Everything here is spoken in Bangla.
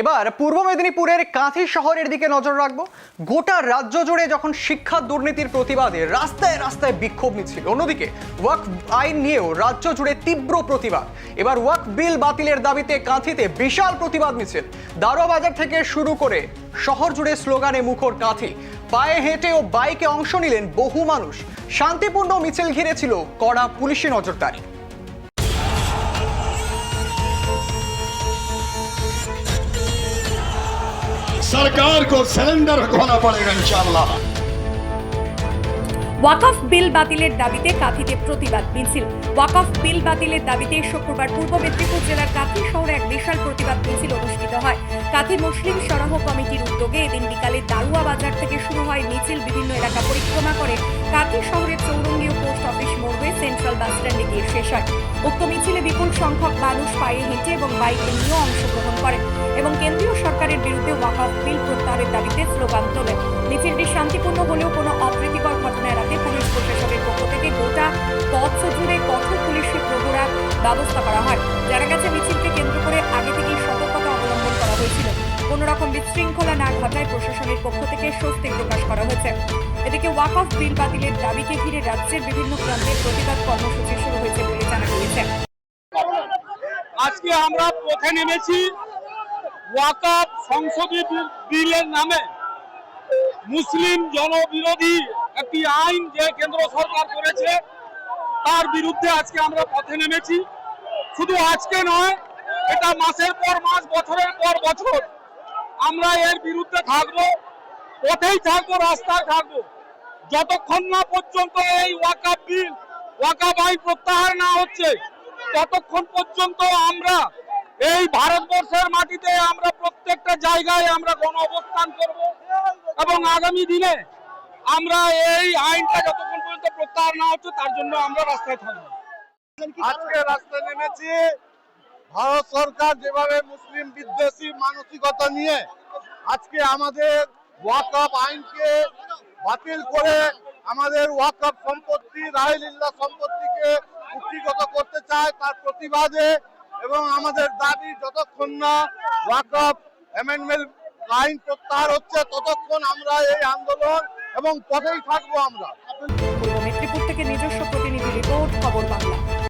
এবার পূর্ব মেদিনীপুরের কাঁথি শহরের দিকে নজর রাখব। গোটা রাজ্য জুড়ে যখন শিক্ষা দুর্নীতির প্রতিবাদে রাস্তায় রাস্তায় বিক্ষোভ মিছিল, অন্যদিকে ওয়াক আইন নিয়েও রাজ্য জুড়ে তীব্র প্রতিবাদ। এবার ওয়াক বিল বাতিলের দাবিতে কাঁথিতে বিশাল প্রতিবাদ মিছিল। দারোয়া বাজার থেকে শুরু করে শহর জুড়ে স্লোগানে মুখর কাঁথি। পায়ে হেঁটে ও বাইকে অংশ নিলেন বহু মানুষ। শান্তিপূর্ণ মিছিল ঘিরেছিল কড়া পুলিশি নজরদারি। सरकार को सिलेंडर होना पड़ेगा इंशाल्लाह ওয়াকফ বিল বাতিলের দাবিতে কাঁথিতে প্রতিবাদ মিছিল ওয়াকফ বিল বাতিলের দাবিতে শুক্রবার পূর্ব মেদিনীপুর জেলার কাঁথি শহরে এক বিশাল প্রতিবাদ মিছিল অনুষ্ঠিত হয় কাঁথি মুসলিম সরাহ কমিটির উদ্যোগে এদিন বিকালে দারুয়া বাজার থেকে শুরু হয় মিছিল বিভিন্ন এলাকা পরিক্রমা করে কাঁথি শহরের চৌরঙ্গীয় পোস্ট অফিস মোড় হয়ে সেন্ট্রাল বাস স্ট্যান্ডে গিয়ে শেষ হয় উক্ত মিছিলে বিপুল সংখ্যক মানুষ পায়ে হেঁটে এবং বাইকে নিয়েও অংশগ্রহণ করে এবং কেন্দ্রীয় প্রত্যাহারের স্লোগান তোলে। মিছিলটি শান্তিপূর্ণ হলেও কোনো অপ্রীতিকর ঘটনা এড়াতে পুলিশ প্রশাসনের পক্ষ থেকে গোটা পথ জুড়ে কঠোর পুলিশি প্রহরার ব্যবস্থা করা হয়। জানা গেছে, মিছিলকে কেন্দ্র করে আগে থেকেই সতর্কতা অবলম্বন করা হয়েছিল। কোনো রকম বিশৃঙ্খলা না ঘটায় প্রশাসনের পক্ষ থেকে স্বস্তি প্রকাশ করা হয়েছে। এদিকে ওয়াকফ বিল বাতিলের দাবিকে ঘিরে রাজ্যের বিভিন্ন প্রান্তে প্রতিবাদ কর্মসূচি শুরু হয়েছে বলে জানা গিয়েছে। আজকে আমরা পথে নেমেছি। ওয়াকাপ সংসদীয় বিল- বিলের নামে। মুসলিম জনবিরোধী একটি আইন যে কেন্দ্র সরকার করেছে, তার বিরুদ্ধে আজকে আমরা পথে নেমেছি। শুধু আজকে নয়, এটা মাসের পর মাস, বছরের পর বছর আমরা এর বিরুদ্ধে থাকব, পথেই থাকব, রাস্তায় থাকব। যতক্ষণ না পর্যন্ত এই ওয়াকাপ বিল ওয়াকাপ আইন প্রত্যাহার না হচ্ছে, ততক্ষণ পর্যন্ত আমরা এই ভারতবর্ষের মাটিতে আমরা প্রত্যেকটা জায়গায় আমরা গণ অবস্থান করব। এবং আগামী দিনে আমরা এই আইনটা যতক্ষণ পর্যন্ত প্রত্যাহার না হচ্ছে, তার জন্য আমরা রাস্তায় থাকব আজকে রাস্তায় নেমেছি। ভারত সরকার যেভাবে মুসলিম বিদ্বেষী মানসিকতা নিয়ে আজকে আমাদের ওয়াকফ আইনকে বাতিল করে আমাদের ওয়াকফ সম্পত্তি, রাহিলিল্লাহ সম্পত্তিকে কুক্ষিগত করতে চায় তার প্রতিবাদে এবং আমাদের দাবি যতক্ষণ না ওয়াকফ অ্যামেন্ডমেন্ট লাইন প্রত্যাহার হচ্ছে ততক্ষণ আমরা এই আন্দোলন এবং পথেই থাকব আমরা। মেদিনীপুর থেকে নিজস্ব প্রতিনিধি রিপোর্ট, খবর বাংলা।